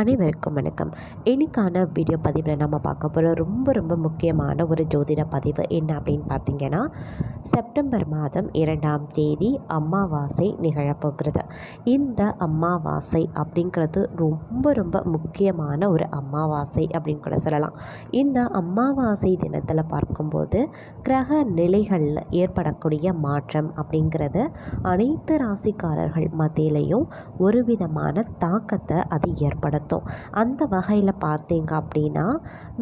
அனைவருக்கும் வணக்கம். இன்னைக்கான வீடியோ பதிவில் நம்ம பார்க்க போகிற ரொம்ப ரொம்ப முக்கியமான ஒரு ஜோதிட பதிவு என்ன அப்படின்னு பார்த்தீங்கன்னா செப்டம்பர் மாதம் இரண்டாம் தேதி அமாவாசை நிகழப்போகிறது இந்த அமாவாசை அப்படிங்கிறது ரொம்ப ரொம்ப முக்கியமான ஒரு அமாவாசை அப்படின்னு கூட சொல்லலாம். இந்த அமாவாசை தினத்தில் பார்க்கும்போது கிரக நிலைகளில் ஏற்படக்கூடிய மாற்றம் அப்படிங்கிறது அனைத்து ராசிக்காரர்கள் மத்தியிலையும் ஒரு விதமான தாக்கத்தை அது ஏற்படுத்தும். அந்த வகையில் பார்த்தீங்க அப்படின்னா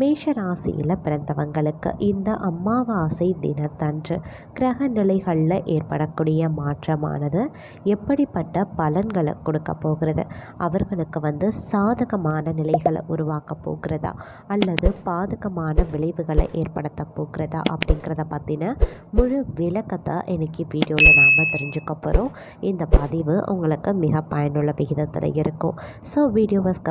மேஷ ராசியில் பிறந்தவங்களுக்கு இந்த அமாவாசை தினத்தன்று கிரக நிலைகளில் ஏற்படக்கூடிய மாற்றமானது எப்படிப்பட்ட பலன்களை கொடுக்க போகிறது? அவர்களுக்கு வந்து சாதகமான நிலைகளை உருவாக்க போகிறதா? அல்லது பாதகமான விளைவுகளை ஏற்படுத்த போகிறதா? அப்படிங்கிறத பற்றின முழு விளக்கத்தை இன்னைக்கு வீடியோவில் நாம் தெரிஞ்சுக்க போகிறோம் இந்த பதிவு உங்களுக்கு மிக பயனுள்ள விகிதத்தில் இருக்கும். ஸோ வீடியோவை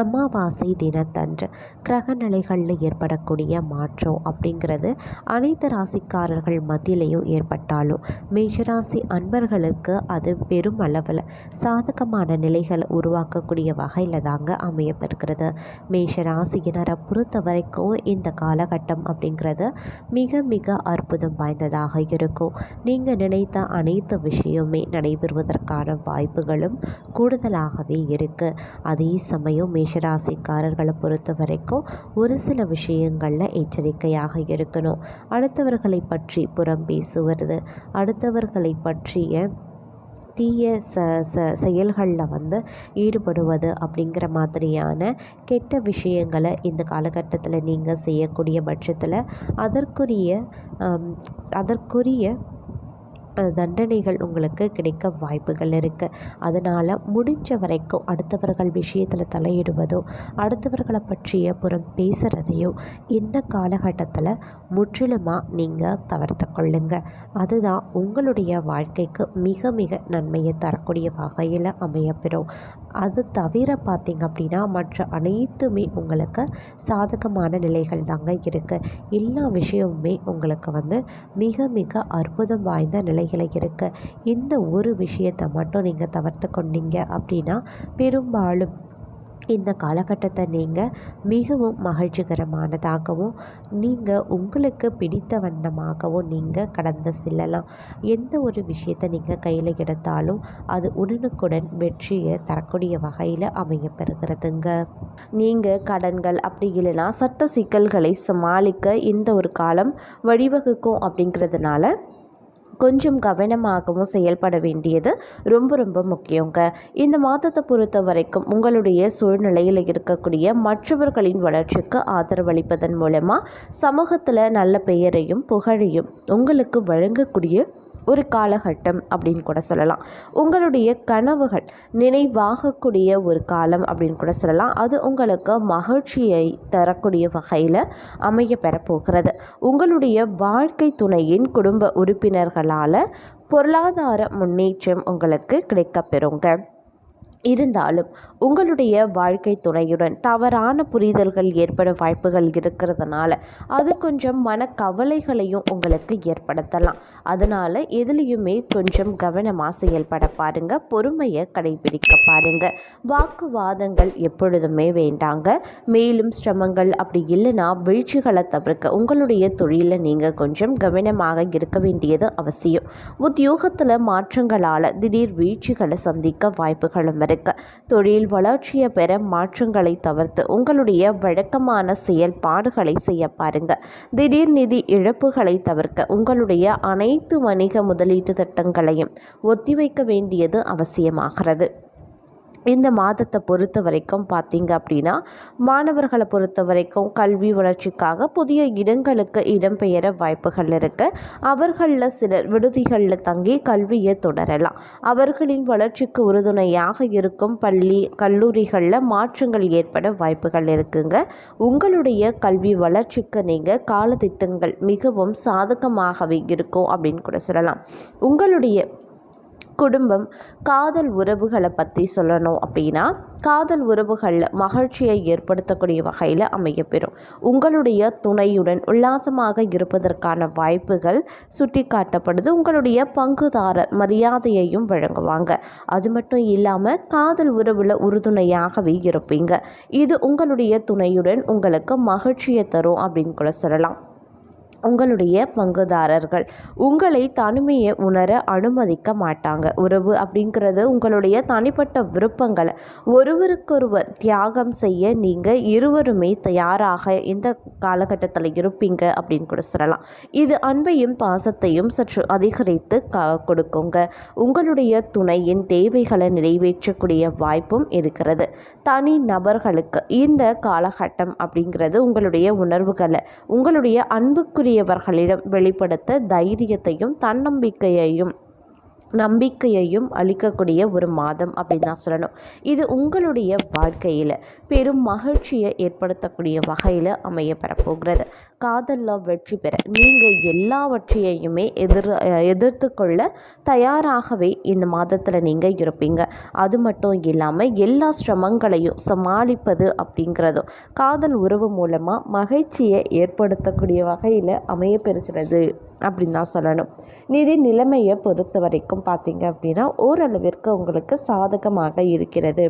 அமாவாசை தினத்தன்று கிரக நிலைகளில் ஏற்படக்கூடிய மாற்றம் அப்படிங்கிறது அனைத்து ராசிக்காரர்கள் மத்தியிலையும் ஏற்பட்டாலும் மேஷராசி அன்பர்களுக்கு அது பெரும் அளவில் சாதகமான நிலைகளை உருவாக்கக்கூடிய வகையில் தாங்க அமையப்பெறுகிறது. மேஷராசியினரை பொறுத்த வரைக்கும் இந்த காலகட்டம் அப்படிங்கிறது மிக மிக அற்புதம் வாய்ந்ததாக இருக்கும். நீங்கள் நினைத்த அனைத்து விஷயமே நடைபெறுவதற்கான வாய்ப்புகளும் கூடுதலாகவே இருக்குது அதே சமயம் மேஷராசிக்காரர்களை பொறுத்த வரைக்கும் ஒரு சில விஷயங்களில் எச்சரிக்கையாக இருக்கணும். அடுத்தவர்களை பற்றி புறம் பேசுவது அடுத்தவர்களை பற்றிய தீய ச ச செயல்களில் வந்து ஈடுபடுவது அப்படிங்கிற மாதிரியான கெட்ட விஷயங்களை இந்த காலகட்டத்தில் நீங்கள் செய்யக்கூடிய பட்சத்தில் அதற்குரிய அதற்குரிய தண்டனைகள் உங்களுக்கு கிடைக்க வாய்ப்புகள் இருக்குது அதனால் முடிஞ்ச வரைக்கும் அடுத்தவர்கள் விஷயத்தில் தலையிடுவதோ அடுத்தவர்களை பற்றிய புறம் பேசுகிறதையோ இந்த காலகட்டத்தில் முற்றிலுமாக நீங்கள் தவிர்த்து கொள்ளுங்க. அதுதான் உங்களுடைய வாழ்க்கைக்கு மிக மிக நன்மையை தரக்கூடிய வகையில் அமையப்பெறும். அது தவிர பார்த்திங்க அப்படின்னா மற்ற அனைத்துமே உங்களுக்கு சாதகமான நிலைகள் தாங்க இருக்குது எல்லா விஷயமுமே உங்களுக்கு வந்து மிக மிக அற்புதம் வாய்ந்த நிலை நிலைகளை இருக்கு இந்த ஒரு விஷயத்தை மட்டும் நீங்கள் தவிர்த்து கொண்டீங்க அப்படின்னா பெரும்பாலும் இந்த காலகட்டத்தை நீங்கள் மிகவும் மகிழ்ச்சிகரமானதாகவும் நீங்கள் உங்களுக்கு பிடித்த வண்ணமாகவும் நீங்கள் கடந்து செல்லலாம். எந்த ஒரு விஷயத்தை நீங்கள் கையில் எடுத்தாலும் அது உடனுக்குடன் வெற்றியை தரக்கூடிய வகையில் அமையப்பெறுகிறதுங்க. நீங்கள் கடன்கள் அப்படி இல்லைன்னா சட்ட சிக்கல்களை சமாளிக்க இந்த ஒரு காலம் வழிவகுக்கும் அப்படிங்கிறதுனால கொஞ்சம் கவனமாகவும் செயல்பட வேண்டியது ரொம்ப ரொம்ப முக்கியங்க. இந்த மாதத்தை பொறுத்த வரைக்கும் உங்களுடைய சூழ்நிலையில் இருக்கக்கூடிய மற்றவர்களின் வளர்ச்சிக்கு ஆதரவளிப்பதன் மூலமாக சமூகத்தில் நல்ல பெயரையும் புகழையும் உங்களுக்கு வழங்கக்கூடிய ஒரு காலகட்டம் அப்படின்னு கூட சொல்லலாம். உங்களுடைய கனவுகள் நினைவாகக்கூடிய ஒரு காலம் அப்படின்னு கூட சொல்லலாம். அது உங்களுக்கு மகிழ்ச்சியை தரக்கூடிய வகையில் அமைய பெறப்போகிறது. உங்களுடைய வாழ்க்கை துணையின் குடும்ப உறுப்பினர்களால் பொருளாதார முன்னேற்றம் உங்களுக்கு கிடைக்கப்பெறுங்க இருந்தாலும் உங்களுடைய வாழ்க்கை துணையுடன் தவறான புரிதல்கள் ஏற்பட வாய்ப்புகள் இருக்கிறதுனால அது கொஞ்சம் மனக்கவலைகளையும் உங்களுக்கு ஏற்படுத்தலாம். அதனால் எதுலேயுமே கொஞ்சம் கவனமாக செயல்பட பாருங்க. பொறுமையை கடைபிடிக்க பாருங்க. வாக்குவாதங்கள் எப்பொழுதுமே வேண்டாங்க. மேலும் சிரமங்கள் அப்படி இல்லைன்னா வீழ்ச்சிகளை தவிர்க்க உங்களுடைய தொழிலில் நீங்கள் கொஞ்சம் கவனமாக இருக்க வேண்டியது அவசியம். உத்தியோகத்தில் மாற்றங்களால் திடீர் வீழ்ச்சிகளை சந்திக்க வாய்ப்புகளும் இருக்கு தொழில் வளர்ச்சியை பெற மாற்றங்களை தவிர்த்து உங்களுடைய வழக்கமான செயல்பாடுகளை செய்ய பாருங்க. திடீர் நிதி இழப்புகளை தவிர்க்க உங்களுடைய அனைத்து வணிக முதலீட்டு திட்டங்களையும் ஒத்திவைக்க வேண்டியது அவசியமாகிறது. இந்த மாதத்தை பொறுத்த வரைக்கும் பார்த்தீங்க அப்படின்னா மாணவர்களை பொறுத்த வரைக்கும் கல்வி வளர்ச்சிக்காக புதிய இடங்களுக்கு இடம்பெயர வாய்ப்புகள் இருக்குது அவர்களில் சிலர் விடுதிகளில் தங்கி கல்வியை தொடரலாம். அவர்களின் வளர்ச்சிக்கு உறுதுணையாக இருக்கும் பள்ளி கல்லூரிகளில் மாற்றங்கள் ஏற்பட வாய்ப்புகள் இருக்குங்க. உங்களுடைய கல்வி வளர்ச்சிக்கு நீங்கள் காலத்திட்டங்கள் மிகவும் சாதகமாகவே இருக்கும் அப்படின்னு கூட சொல்லலாம். உங்களுடைய குடும்பம் காதல் உறவுகளை பற்றி சொல்லணும் அப்படின்னா காதல் உறவுகளில் மகிழ்ச்சியை ஏற்படுத்தக்கூடிய வகையில் அமையப்பெறும். உங்களுடைய துணையுடன் உல்லாசமாக இருப்பதற்கான வாய்ப்புகள் சுட்டி காட்டப்படுது உங்களுடைய பங்குதாரர் மரியாதையையும் வழங்குவாங்க. அது மட்டும் இல்லாமல் காதல் உறவில் உறுதுணையாகவே இருப்பீங்க. இது உங்களுடைய துணையுடன் உங்களுக்கு மகிழ்ச்சியை தரும் அப்படின்னு கூட சொல்லலாம். உங்களுடைய பங்குதாரர்கள். உங்களை தனிமையை உணர அனுமதிக்க மாட்டாங்க. உறவு அப்படிங்கிறது உங்களுடைய தனிப்பட்ட விருப்பங்களை ஒருவருக்கொருவர் தியாகம் செய்ய நீங்கள் இருவருமே தயாராக இந்த காலகட்டத்தில் இருப்பீங்க அப்படின்னு கூட சொல்லலாம். இது அன்பையும் பாசத்தையும் சற்று அதிகரித்து க கொடுக்குங்க. உங்களுடைய துணையின் தேவைகளை நிறைவேற்றக்கூடிய வாய்ப்பும் இருக்கிறது. தனி நபர்களுக்கு இந்த காலகட்டம் அப்படிங்கிறது உங்களுடைய உணர்வுகளை உங்களுடைய அன்புக்குரிய கூடியவர்களிடம் வெளிப்படுத்த தைரியத்தையும் தன்னம்பிக்கையையும் நம்பிக்கையையும் அளிக்கக்கூடிய ஒரு மாதம் அப்படின்னு தான் சொல்லணும். இது உங்களுடைய வாழ்க்கையில் பெரும் மகிழ்ச்சியை ஏற்படுத்தக்கூடிய வகையில் அமைய பெறப்போகிறது. காதலில் வெற்றி பெற நீங்கள் எல்லாவற்றையுமே எதிர் எதிர்த்து கொள்ள தயாராகவே இந்த மாதத்தில் நீங்கள் இருப்பீங்க. அது மட்டும் இல்லாமல் எல்லா சிரமங்களையும் சமாளிப்பது அப்படிங்கிறதும் காதல் உறவு மூலமாக மகிழ்ச்சியை ஏற்படுத்தக்கூடிய வகையில் அமைய பெறுகிறது. அப்படின்னு தான் சொல்லணும். நிதி நிலைமையை பொறுத்த வரைக்கும் பார்த்தீங்க அப்படின்னா ஓரளவிற்கு உங்களுக்கு சாதகமாக இருக்கிறது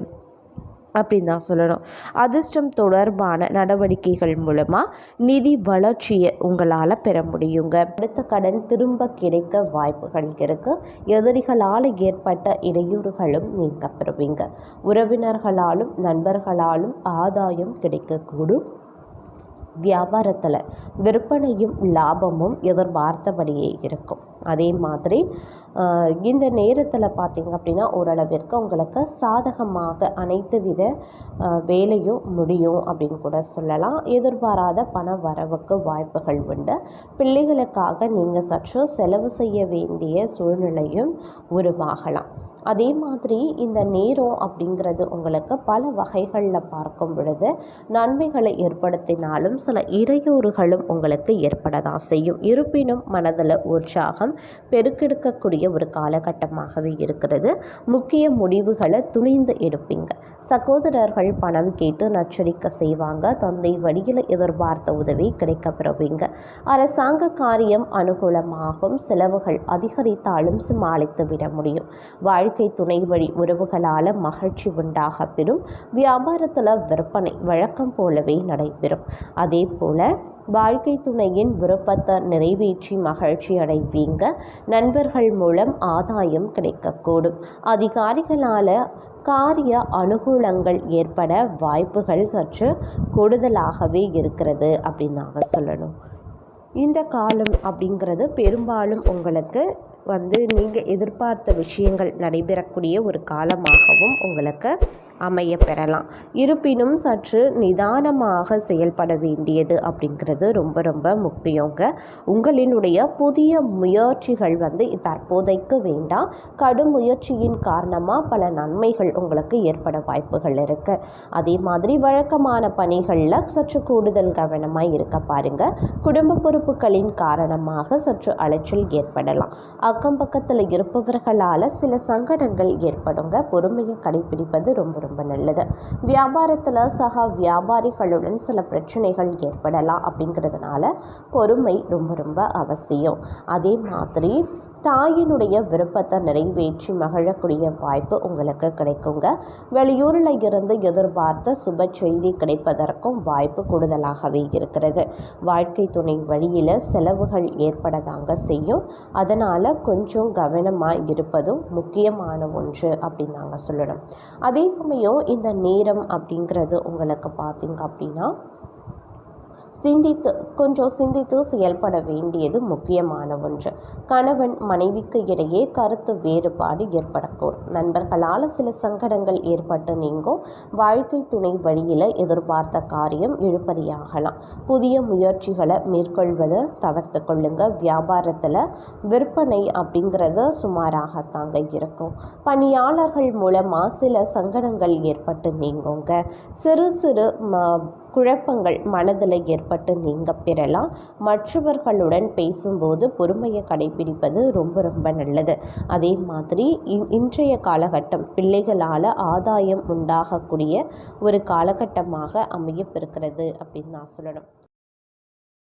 அப்படின்னு தான் சொல்லணும். அதிர்ஷ்டம் தொடர்பான நடவடிக்கைகள் மூலமாக நிதி வளர்ச்சியை உங்களால் பெற முடியுங்க. அடுத்த கடன் திரும்ப கிடைக்க வாய்ப்புகள் இருக்குது எதிரிகளால் ஏற்பட்ட இடையூறுகளும் நீங்க பெறுவீங்க. உறவினர்களாலும் நண்பர்களாலும் ஆதாயம் கிடைக்கக்கூடும். வியாபாரத்தில் விற்பனையும் லாபமும் எதிர்பார்த்தபடியே இருக்கும். அதே மாதிரி இந்த நேரத்தில் பார்த்திங்க அப்படின்னா ஓரளவிற்கு உங்களுக்கு சாதகமாக அனைத்து வித வேலையும் முடியும் அப்படின்னு கூட சொல்லலாம். எதிர்பாராத பண வரவுக்கு வாய்ப்புகள் உண்டு. பிள்ளைகளுக்காக நீங்கள் சற்று செலவு செய்ய வேண்டிய சூழ்நிலையும் உருவாகலாம். அதே மாதிரி இந்த நேரம் அப்படிங்கிறது உங்களுக்கு பல வகைகளில் பார்க்கும் பொழுது நன்மைகளை ஏற்படுத்தினாலும் சில இடையூறுகளும் உங்களுக்கு ஏற்பட தான் செய்யும். இருப்பினும் மனதில் உற்சாகம் பெருக்கெடுக்கக்கூடிய ஒரு காலகட்டமாகவே இருக்கிறது. முக்கிய முடிவுகளை துணிந்து எடுப்பீங்க. சகோதரர்கள் பணம் கேட்டு நச்சரிக்க செய்வாங்க. தந்தை வழியில் எதிர்பார்த்த உதவி கிடைக்க பெறுவீங்க அரசாங்க காரியம் அனுகூலமாகும். செலவுகள் அதிகரித்தாலும் சமாளித்து விட முடியும். வாழ்க்கை வாழ்க்கை துணை வழி உறவுகளால் மகிழ்ச்சி உண்டாக பெறும். வியாபாரத்தில் விற்பனை வழக்கம் போலவே நடைபெறும். அதே போல் வாழ்க்கை துணையின் விருப்பத்தை நிறைவேற்றி மகிழ்ச்சி அடைவீங்க. நண்பர்கள் மூலம் ஆதாயம் கிடைக்கக்கூடும். அதிகாரிகளால் காரிய அனுகூலங்கள் ஏற்பட வாய்ப்புகள் சற்று கூடுதலாகவே இருக்கிறது அப்படின்னு நாங்கள் சொல்லணும். இந்த காலம் அப்படிங்கிறது பெரும்பாலும் உங்களுக்கு வந்து நீங்கள் எதிர்பார்த்த விஷயங்கள் நடைபெறக்கூடிய ஒரு காலமாகவும் உங்களுக்கு அமைய பெறலாம் இருப்பினும் சற்று நிதானமாக செயல்பட வேண்டியது அப்படிங்கிறது ரொம்ப ரொம்ப முக்கியங்க. உங்களினுடைய புதிய முயற்சிகள் வந்து தற்போதைக்கு வேண்டாம். கடும் முயற்சியின் காரணமாக பல நன்மைகள் உங்களுக்கு ஏற்பட வாய்ப்புகள் இருக்குது அதே மாதிரி வழக்கமான பணிகளில் சற்று கூடுதல் கவனமாக இருக்க பாருங்க. குடும்ப பொறுப்புகளின் காரணமாக சற்று அலைச்சல் ஏற்படலாம். அக்கம் பக்கத்தில் இருப்பவர்களால் சில சங்கடங்கள் ஏற்படுங்க. பொறுமையை கடைபிடிப்பது ரொம்ப ரொம்ப நல்லது. வியாபாரத்தில் சக வியாபாரிகளுடன் சில பிரச்சனைகள் ஏற்படலாம் அப்படிங்கிறதுனால பொறுமை ரொம்ப ரொம்ப அவசியம். அதே மாதிரி தாயினுடைய விருப்பத்தை நிறைவேற்றி மகிழக்கூடிய வாய்ப்பு உங்களுக்கு கிடைக்குங்க. வெளியூரில் இருந்து எதிர்பார்த்த சுப செய்தி கிடைப்பதற்கும் வாய்ப்பு கூடுதலாகவே இருக்கிறது. வாழ்க்கை துணை வழியில் செலவுகள் ஏற்படதாங்க செய்யும். அதனால் கொஞ்சம் கவனமாக இருப்பதும் முக்கியமான ஒன்று அப்படின்னு நாங்கள் சொல்லணும். அதே சமயம் இந்த நேரம் அப்படிங்கிறது உங்களுக்கு பார்த்திங்க அப்படின்னா சிந்தித்து கொஞ்சம் சிந்தித்து செயல்பட வேண்டியது முக்கியமான ஒன்று. கணவன் மனைவிக்கு இடையே கருத்து வேறுபாடு ஏற்படக்கூடும். நண்பர்களால் சில சங்கடங்கள் ஏற்பட்டு நீங்கும். வாழ்க்கை துணை வழியில் எதிர்பார்த்த காரியம் இழுபறியாகலாம். புதிய முயற்சிகளை மேற்கொள்வதை தவிர்த்து கொள்ளுங்க. வியாபாரத்தில் விற்பனை அப்படிங்கிறது சுமாராகத்தாங்க இருக்கும். பணியாளர்கள் மூலமாக சில சங்கடங்கள் ஏற்பட்டு நீங்குங்க. சிறு சிறு குழப்பங்கள் மனதில் ஏற்பட்டு நீங்க பெறலாம். மற்றவர்களுடன் பேசும்போது பொறுமையை கடைபிடிப்பது ரொம்ப ரொம்ப நல்லது. அதே மாதிரி இன்றைய காலகட்டம் பிள்ளைகளால் ஆதாயம் உண்டாகக்கூடிய ஒரு காலகட்டமாக அமையப்பெறுகிறது அப்படின்னு நான் சொல்லணும்.